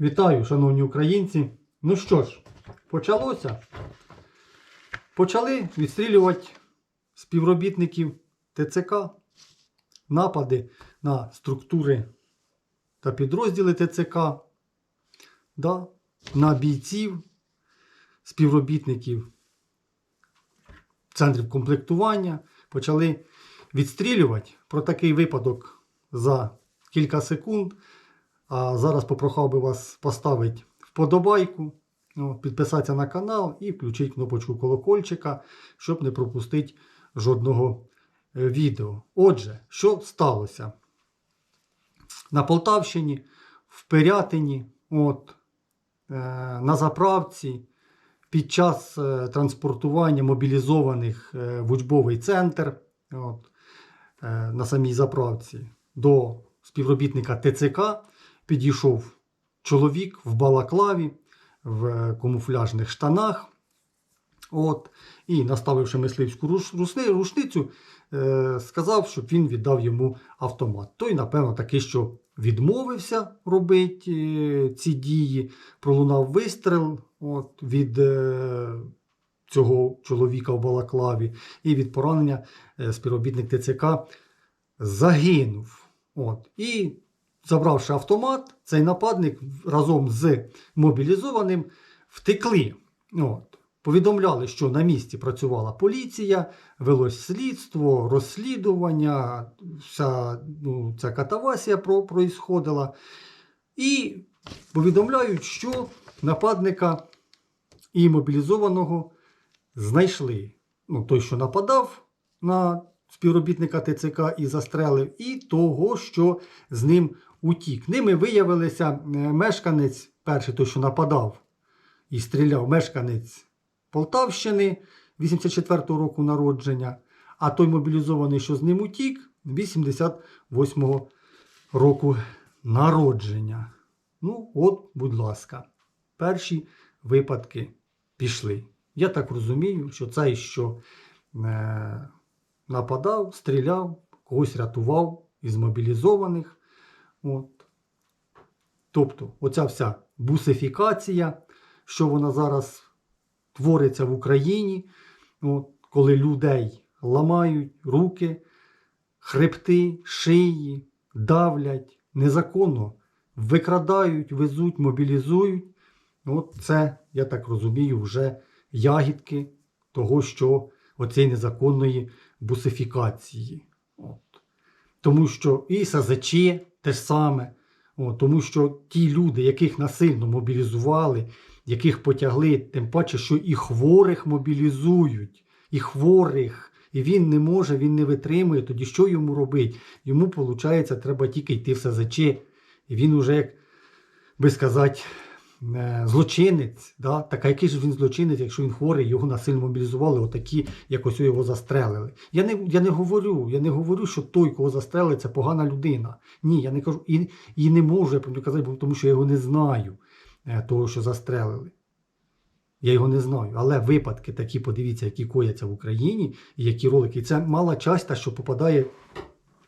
Вітаю, шановні українці. Ну що ж, почалося. Почали відстрілювати співробітників ТЦК, напади на структури та підрозділи ТЦК, да, на бійців, співробітників центрів комплектування. Почали відстрілювати про такий випадок за кілька секунд. А зараз попрохав би вас поставити вподобайку, ну, підписатися на канал і включити кнопочку колокольчика, щоб не пропустити жодного е, відео. Отже, що сталося? На Полтавщині, в Пирятині, от, е, на заправці, під час е, транспортування мобілізованих е, в учбовий центр от, е, на самій заправці до співробітника ТЦК підійшов чоловік в балаклаві, в камуфляжних штанах. От, і, наставивши мисливську рушницю, е, сказав, щоб він віддав йому автомат. Той, напевно, таки, що відмовився робити е, ці дії, пролунав вистріл от, від е, цього чоловіка в балаклаві, і від поранення е, співробітник ТЦК загинув. От, і забравши автомат, цей нападник разом з мобілізованим втекли. От. Повідомляли, що на місці працювала поліція, велось слідство, розслідування, вся ну, ця катавасія про, проїсходила. І повідомляють, що нападника і мобілізованого знайшли. Ну, той, що нападав на співробітника ТЦК і застрелив, і того, що з ним утік. Ними виявилися е, мешканець, перший той, що нападав і стріляв, мешканець Полтавщини 84-го року народження, а той мобілізований, що з ним утік, 88-го року народження. Ну, от, будь ласка, перші випадки пішли. Я так розумію, що цей, що е, нападав, стріляв, когось рятував із мобілізованих. От. Тобто, оця вся бусифікація, що вона зараз твориться в Україні, от, коли людей ламають руки, хребти, шиї, давлять, незаконно викрадають, везуть, мобілізують. От це, я так розумію, вже ягідки того, що оцієї незаконної бусифікації. От. Тому що і СЗЧ те ж саме. От, тому що ті люди, яких насильно мобілізували, яких потягли, тим паче, що і хворих мобілізують, і хворих, і він не може, він не витримує, тоді що йому робити? Йому, виходить, треба тільки йти в СЗЧ. І він уже, як би сказати, злочинець. Да? Так а який ж він злочинець, якщо він хворий, його насильно мобілізували, отакі, як ось його застрелили. Я не, я не говорю, я не говорю, що той, кого застрелили, це погана людина. Ні, я не кажу, і, і не можу я про нього казати, тому що я його не знаю, е, того, що застрелили. Я його не знаю. Але випадки такі, подивіться, які кояться в Україні, і які ролики. І це мала часть, та, що попадає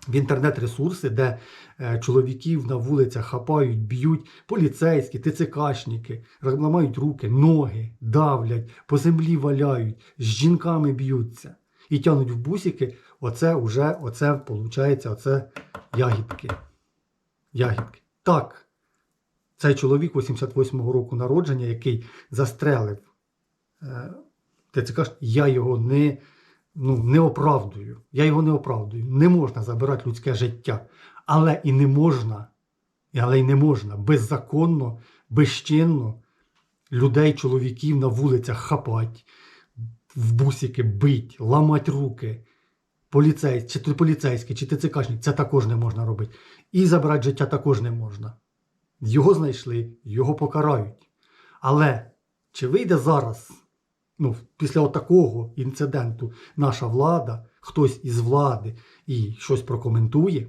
в інтернет-ресурси, де е, чоловіків на вулицях хапають, б'ють поліцейські, ТЦКшники, ламають руки, ноги, давлять, по землі валяють, з жінками б'ються і тянуть в бусики. Оце вже, оце, виходить, оце ягідки. Ягідки. Так. Цей чоловік 88-го року народження, який застрелив е, ТЦК, я його не, ну, не оправдую. Я його не оправдую. Не можна забирати людське життя. Але і не можна, але й не можна беззаконно, безчинно людей, чоловіків на вулицях хапать, в бусики бить, ламать руки. Поліцей, чи то поліцейський, чи ТЦКшник, це також не можна робити. І забрати життя також не можна. Його знайшли, його покарають. Але чи вийде зараз, ну, після такого інциденту, наша влада, хтось із влади і щось прокоментує?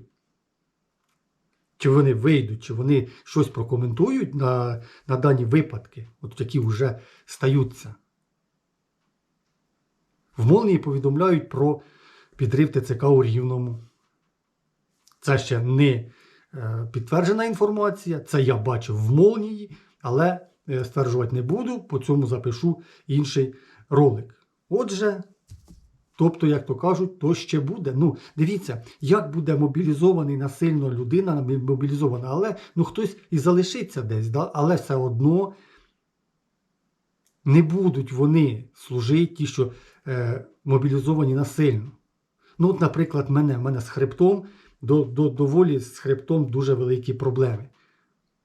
Чи вони вийдуть, чи вони щось прокоментують на, на дані випадки, от які вже стаються? В Молнії повідомляють про підрив ТЦК у Рівному. Це ще не е, підтверджена інформація. Це я бачив в молнії, але стверджувати не буду. По цьому запишу інший ролик. Отже, тобто, як то кажуть, то ще буде. Ну, дивіться, як буде мобілізований насильно людина, мобілізована, але ну, хтось і залишиться десь, да? але все одно не будуть вони служити ті, що е, мобілізовані насильно. Ну, от, наприклад, мене, мене з хребтом, до, до, доволі з хребтом дуже великі проблеми.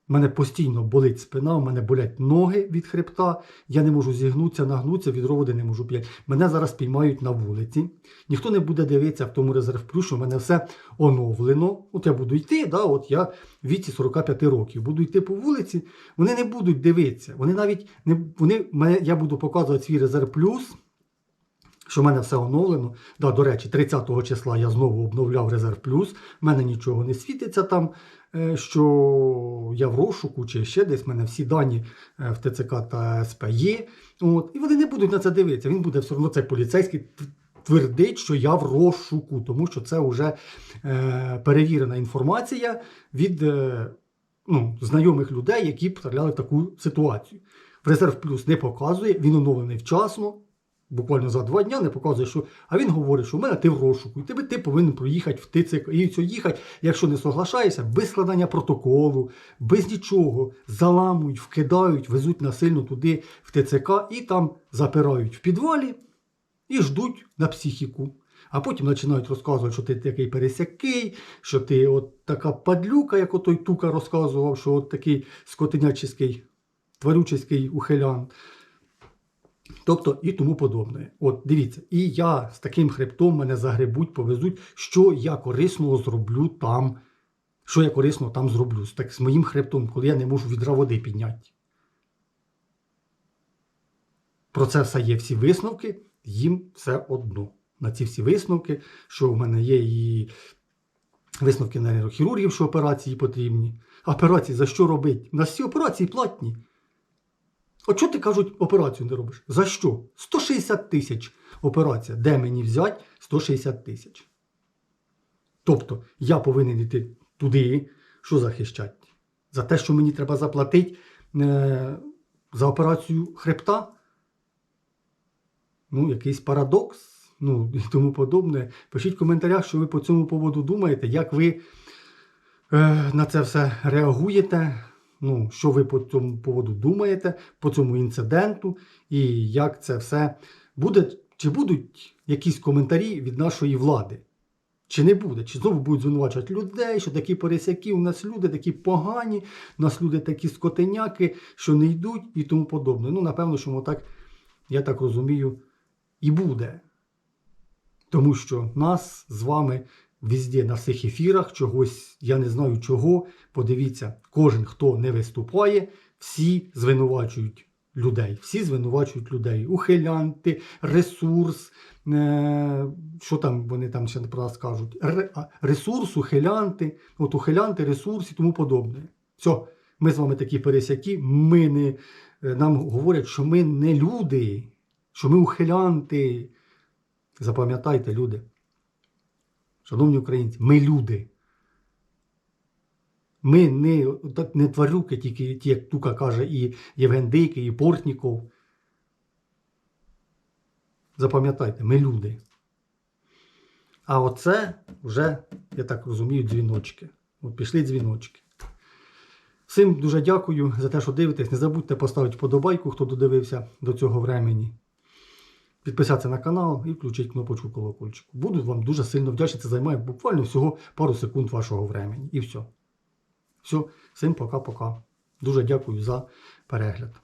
У мене постійно болить спина, у мене болять ноги від хребта, я не можу зігнутися, нагнутися, від роводи не можу п'ять. Мене зараз піймають на вулиці. Ніхто не буде дивитися в тому резерв плюс, що в мене все оновлено. От я буду йти, да, от я в віці 45 років, буду йти по вулиці, вони не будуть дивитися. Вони навіть не вони, я буду показувати свій резерв плюс що в мене все оновлено. Да, До речі, 30 числа я знову обновляв резерв плюс. В мене нічого не світиться там, е, що я в розшуку чи ще десь. В мене всі дані е, в ТЦК та СП є. От. І вони не будуть на це дивитися. Він буде все одно цей поліцейський твердить, що я в розшуку, тому що це вже е, перевірена інформація від е, ну, знайомих людей, які потрапляли в таку ситуацію. В резерв плюс не показує, він оновлений вчасно буквально за два дня не показує, що. А він говорить, що в мене ти в розшуку, і тебе ти повинен проїхати в ТЦК. І це їхати, якщо не соглашаєшся, без складання протоколу, без нічого, заламують, вкидають, везуть насильно туди в ТЦК і там запирають в підвалі і ждуть на психіку. А потім починають розказувати, що ти такий пересякий, що ти от така падлюка, як отой Тука розказував, що от такий скотинячий, тварючий ухилян. Тобто і тому подобне. От дивіться, і я з таким хребтом мене загребуть, повезуть, що я корисного зроблю там. Що я корисно там зроблю так, з моїм хребтом, коли я не можу відра води підняти. Про це все є всі висновки, їм все одно. На ці всі висновки, що в мене є і висновки нейрохірургів, що операції потрібні. Операції за що робити? У нас всі операції платні. От що ти кажуть, операцію не робиш? За що? 160 тисяч операція. Де мені взяти 160 тисяч? Тобто я повинен йти туди, що захищати? За те, що мені треба заплатити е, за операцію хребта? Ну, якийсь парадокс, ну і тому подобне. Пишіть в коментарях, що ви по цьому поводу думаєте, як ви е, на це все реагуєте. Ну, що ви по цьому поводу думаєте, по цьому інциденту, і як це все буде, чи будуть якісь коментарі від нашої влади? Чи не буде? Чи знову будуть звинувачувати людей, що такі пересяки, у нас люди такі погані, у нас люди такі скотеняки, що не йдуть і тому подобне. Ну, напевно, що так, я так розумію, і буде. Тому що нас з вами везде на всіх ефірах, чогось, я не знаю чого. Подивіться, кожен, хто не виступає, всі звинувачують людей. Всі звинувачують людей. Ухилянти, ресурс. Е, що там вони там ще про нас кажуть? Ресурс, ухилянти, от ухилянти, ресурс і тому подобне. Все, ми з вами такі пересяки, ми не, е, нам говорять, що ми не люди, що ми ухилянти. Запам'ятайте, люди. Шановні українці, ми люди. Ми не не тварюки, тільки ті, як Тука каже, і Євген Дикий, і Портніков. Запам'ятайте, ми люди. А оце вже, я так розумію, дзвіночки. От пішли дзвіночки. Всім дуже дякую за те, що дивитесь. Не забудьте поставити вподобайку, хто додивився до цього времені підписатися на канал і включити кнопочку колокольчику. Буду вам дуже сильно вдячний. Це займає буквально всього пару секунд вашого времени. І все. Все, всім пока-пока. Дуже дякую за перегляд.